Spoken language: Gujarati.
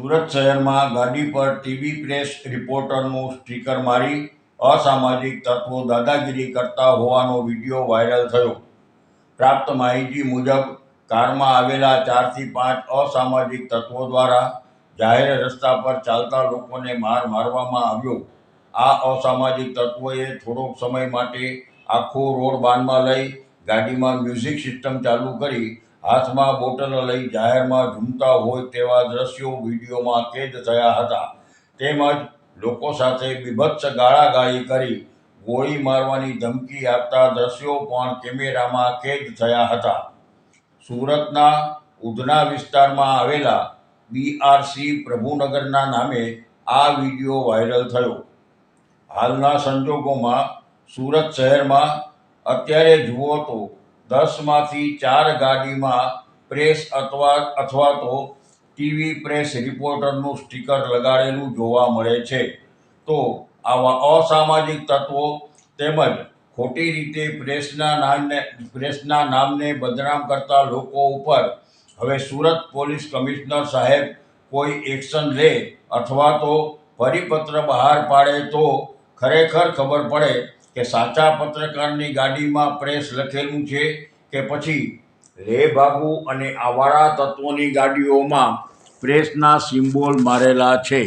સુરત શહેરમાં ગાડી પર ટીવી પ્રેસ રિપોર્ટરનું સ્ટીકર મારી અસામાજિક તત્વો દાદાગીરી કરતા હોવાનો વીડિયો વાયરલ થયો. પ્રાપ્ત માહિતી મુજબ, કારમાં આવેલા ચારથી પાંચ અસામાજિક તત્વો દ્વારા જાહેર રસ્તા પર ચાલતા લોકોને માર મારવામાં આવ્યો. આ અસામાજિક તત્વોએ થોડોક સમય માટે આખો રોડ બાનમાં લઈ ગાડીમાં મ્યુઝિક સિસ્ટમ ચાલુ કરી હાથમાં બોટલ લઈ જાહેરમાં ઝૂમતા હોય તેવા દ્રશ્યો વિડીયોમાં કેદ થયા હતા. તેમજ લોકો સાથે બીભત્સ ગાળાગાળી કરી ગોળી મારવાની ધમકી આપતા દ્રશ્યો પણ કેમેરામાં કેદ થયા હતા. સુરતના ઉધના વિસ્તારમાં આવેલા બીઆરસી પ્રભુનગરના નામે આ વીડિયો વાયરલ થયો. હાલના સંજોગોમાં સુરત શહેરમાં અત્યારે જુઓ તો દસમાંથી ચાર ગાડીમાં પ્રેસ અથવા અથવા તો ટીવી પ્રેસ રિપોર્ટરનું સ્ટીકર લગાડેલું જોવા મળે છે. તો આવા અસામાજિક તત્વો તેમજ ખોટી રીતે પ્રેસના નામને પ્રેસના નામને બદનામ કરતા લોકો ઉપર હવે સુરત પોલીસ કમિશનર સાહેબ કોઈ એક્શન લે અથવા તો પરિપત્ર બહાર પાડે તો ખરેખર ખબર પડે કે સાચા પત્રકારની ગાડીમાં પ્રેસ લખેલું છે કે પછી લેભાગુ અને આવારા તત્વોની ગાડીઓમાં પ્રેસના સિમ્બોલ મારેલા છે.